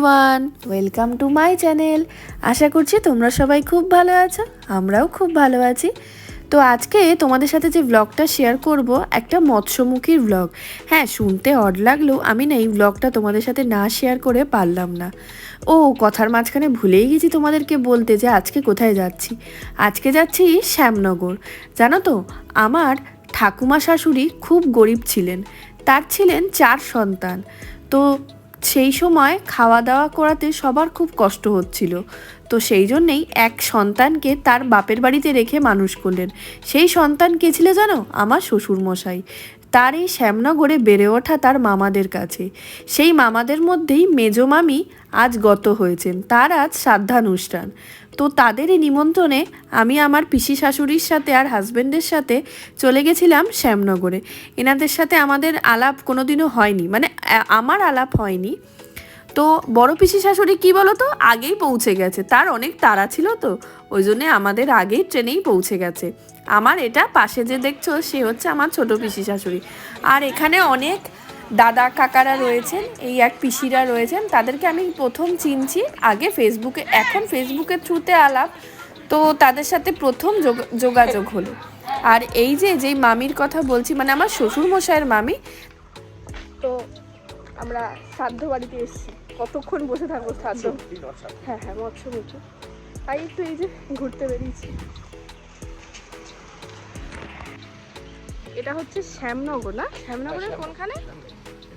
Everyone welcome to my channel আশা করছি তোমরা সবাই খুব ভালো আছো, আমরাও খুব ভালো আছি। তো আজকে তোমাদের সাথে যে ব্লগটা শেয়ার করব, একটা মৎস্যমুখীর ব্লগ হ্যাঁ শুনতে অড লাগলেও আমি না এই ব্লগটা তোমাদের সাথে না শেয়ার করে পারলাম না। ও, কথার মাঝখানে ভুলেই গেছি তোমাদেরকে বলতে যে আজকে কোথায় যাচ্ছি। আজকে যাচ্ছি শ্যামনগর। জানো তো, আমার ঠাকুমা শাশুড়ি খুব গরিব ছিলেন, তার ছিলেন চার সন্তান। তো সেই সময় খাওয়া দাওয়া করাতে সবার খুব কষ্ট হচ্ছিল। তো সেই জন্যেই এক সন্তানকে তার বাপের বাড়িতে রেখে মানুষ করলেন। সেই সন্তান কে ছিল জানো? আমার শ্বশুরমশাই। তার এই শ্যামনগরে বেড়ে ওঠা তার মামাদের কাছে। সেই মামাদের মধ্যেই মেজো মামি আজ গত হয়েছেন। তার আজ শ্রাদ্ধানুষ্ঠান তো তাদেরই নিমন্ত্রণে আমি আমার পিসি শাশুড়ির সাথে আর হাজব্যান্ডের সাথে চলে গেছিলাম শ্যামনগরে। এনাদের সাথে আমাদের আলাপ কোনোদিনও হয়নি মানে আমার আলাপ হয়নি। তো বড় পিসি শাশুড়ি কি বলো তো আগেই পৌঁছে গেছে, তার অনেক তাড়া ছিল তো, ওই জন্যে আমাদের আগেই ট্রেনেই পৌঁছে গেছে। আমার এটা পাশে যে দেখছ, সে হচ্ছে আমার ছোট পিসি শাশুড়ি। আর এখানে অনেক দাদা কাকারা রয়েছেন এই এক পিসিরা রয়েছেন তাদেরকে আমি প্রথম চিনছি। আগে ফেসবুকে এখন ফেসবুকের থ্রুতে আলাপ তো তাদের সাথে প্রথম যোগ- যোগাযোগ হলো। আর এই যে যেই মামির কথা বলছি মানে আমার শ্বশুর মশাইয়ের মামি তো আমরা শ্রাদ্ধ বাড়িতে এসেছি। কতক্ষণ বসে থাকব শ্রাদ্ধ? হ্যাঁ হ্যাঁ মৎস্য মৎস্যমুখী তাই একটু এই যে ঘুরতে বেরিয়েছি। এটা হচ্ছে শ্যামনগর না? শ্যামনগরের কোনখানে?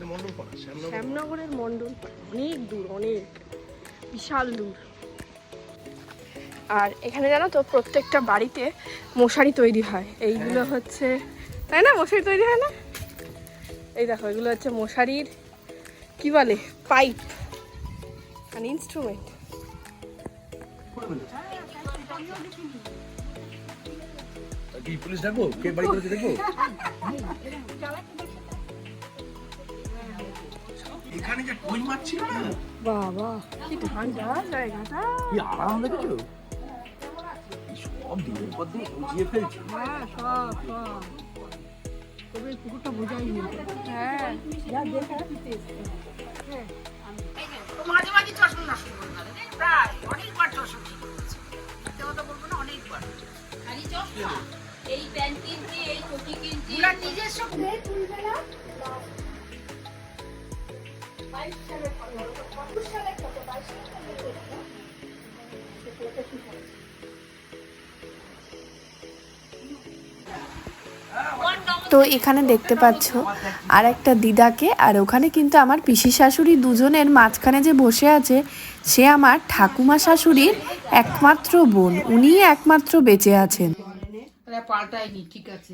শ্যামনগরের মন্ডল অনেক দূর অনেক বিশাল দূর। আর এখানে জানো তো প্রত্যেকটা বাড়িতে মশারি তৈরি হয়। এইগুলো হচ্ছে তাই না? মশারি তৈরি হয় না? এই দেখো এগুলো হচ্ছে মশারির কি বলে? পাইপ মানে ইনস্ট্রুমেন্ট কি পুলিশ ডাকবো কে বাড়ি দেখব? এখানে যে কই মাছ ছিল না? বাবা কি ঠান্ডা জায়গাটা। কি আরাম দেখেছ? সব দিনের পর দিন বুঝিয়ে ফেলছে। হ্যাঁ সব সব। তবে পুকুরটা বোঝাই হ্যাঁ। যা দেখা মাঝে মাঝে চশমা নষ্ট করে ফেলে প্রায় অনেকবার চশমা ঠিক করেছে মিথ্যে কথা বলব না অনেকবার। খালি চশমা এই প্যান্ট কিনছি এই কিনছি। তো এখানে দেখতে পাচ্ছ আর একটা দিদাকে আর ওখানে কিন্তু আমার পিসি শাশুড়ি দুজনের মাঝখানে যে বসে আছে সে আমার ঠাকুমা শাশুড়ির একমাত্র বোন। উনিই একমাত্র বেঁচে আছেন। পাল্টায়নি ঠিক আছে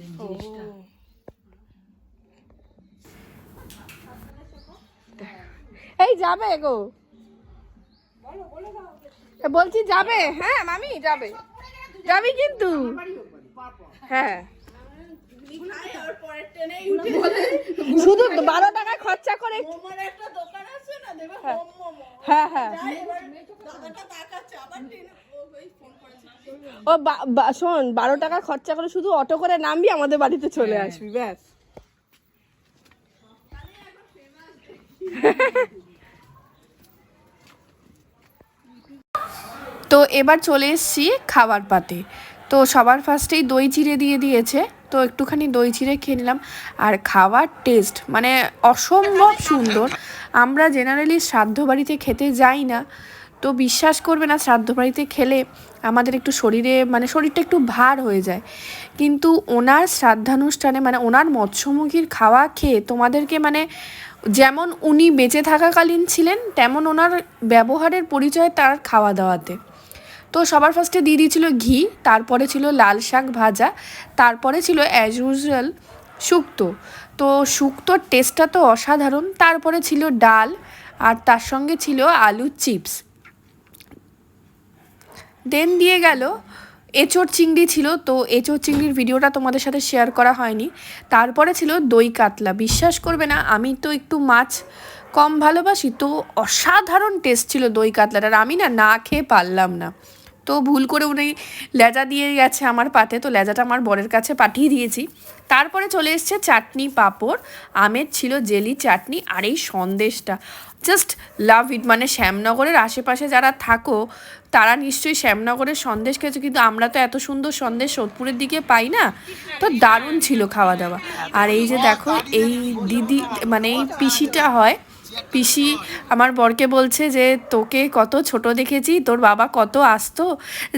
এই যাবে গো। বলছি যাবে হ্যাঁ মামি যাবে। যাবি কিন্তু। হ্যাঁ। শুধু বারো টাকা খরচা করে হ্যাঁ হ্যাঁ। ও শোন বারো টাকা খরচা করে শুধু অটো করে নামবি আমাদের বাড়িতে চলে আসবি ব্যাস। তো এবার চলে এসছি খাবার পাতে। তো সবার ফার্স্টেই দই চিড়ে দিয়ে দিয়েছে। তো একটুখানি দই চিড়ে খেয়ে নিলাম। আর খাবার টেস্ট মানে অসম্ভব সুন্দর। আমরা জেনারেলি শ্রাদ্ধ বাড়িতে খেতে যাই না। তো বিশ্বাস করবে না, শ্রাদ্ধ বাড়িতে খেলে আমাদের একটু শরীরে মানে শরীরটা একটু ভার হয়ে যায়। কিন্তু ওনার শ্রাদ্ধানুষ্ঠানে মানে ওনার মৎস্যমুখীর খাওয়া খেয়ে তোমাদেরকে মানে যেমন উনি বেঁচে থাকাকালীন ছিলেন, তেমন ওনার ব্যবহারের পরিচয় তার খাওয়া দাওয়াতে। তো সবার ফার্স্টে দিয়ে দিয়েছিল ঘি, তারপরে ছিল লাল শাক ভাজা, তারপরে ছিল অ্যাজ ইউজুয়াল শুক্তো। তো শুক্তোর টেস্টটা তো অসাধারণ, তারপরে ছিল ডাল, আর তার সঙ্গে ছিল আলুর চিপস দেন দিয়ে গেল, এঁচোড় চিংড়ি ছিল, তো এঁচোড় চিংড়ির ভিডিওটা তোমাদের সাথে শেয়ার করা হয়নি। তারপরে ছিল দই কাতলা। বিশ্বাস করবে না, আমি তো একটু মাছ কম ভালোবাসি, তো অসাধারণ টেস্ট ছিল দই কাতলাটার। আমি না না খেয়ে পারলাম না। তো ভুল করে উনি লেজা দিয়ে গেছে আমার পাতে, তো লেজাটা আমার বরের কাছে পাঠিয়ে দিয়েছি। তারপরে চলে এসছে চাটনি পাঁপড়, আমের ছিল জেলি চাটনি আর এই সন্দেশটা। জাস্ট লাভ ইট মানে শ্যামনগরের আশেপাশে যারা থাকো, তারা নিশ্চয়ই শ্যামনগরের সন্দেশ খেয়েছো, কিন্তু আমরা তো এত সুন্দর সন্দেশ সোদপুরের দিকে পাই না, তো দারুণ ছিল খাওয়া দাওয়া। আর এই যে দেখো, এই দিদি মানে এই পিসিটা হয় পিসি আমার বরকে বলছে যে, তোকে কত ছোট দেখেছি, তোর বাবা কত আসতো,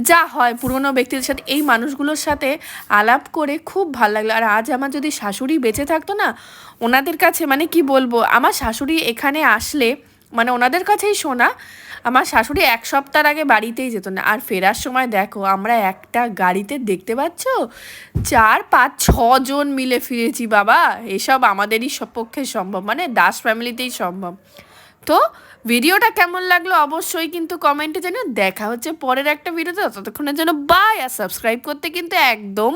যা হয় পুরনো ব্যক্তিদের সাথে। এই মানুষগুলোর সাথে আলাপ করে খুব ভালো লাগল। আর আজ আমার যদি শাশুড়ি বেঁচে থাকতো না, ওনাদের কাছে মানে কি বলব, আমার শাশুড়ি এখানে আসলে মানে ওনাদের কাছেই শোনা আমার শাশুড়ি এক সপ্তাহ আগে বাড়িতেই যেত না। আর ফেরার সময় দেখো, আমরা একটা গাড়িতে দেখতে পাচ্ছ? চার, পাঁচ ছজন মিলে ফিরেছি বাবা। এসব আমাদেরই পক্ষে সম্ভব মানে দাস ফ্যামিলিতেই সম্ভব। তো ভিডিওটা কেমন লাগল অবশ্যই কিন্তু কমেন্টে জানিও। দেখা হচ্ছে পরের একটা ভিডিওতে, ততক্ষণের জন্য বাই আর সাবস্ক্রাইব করতে কিন্তু একদম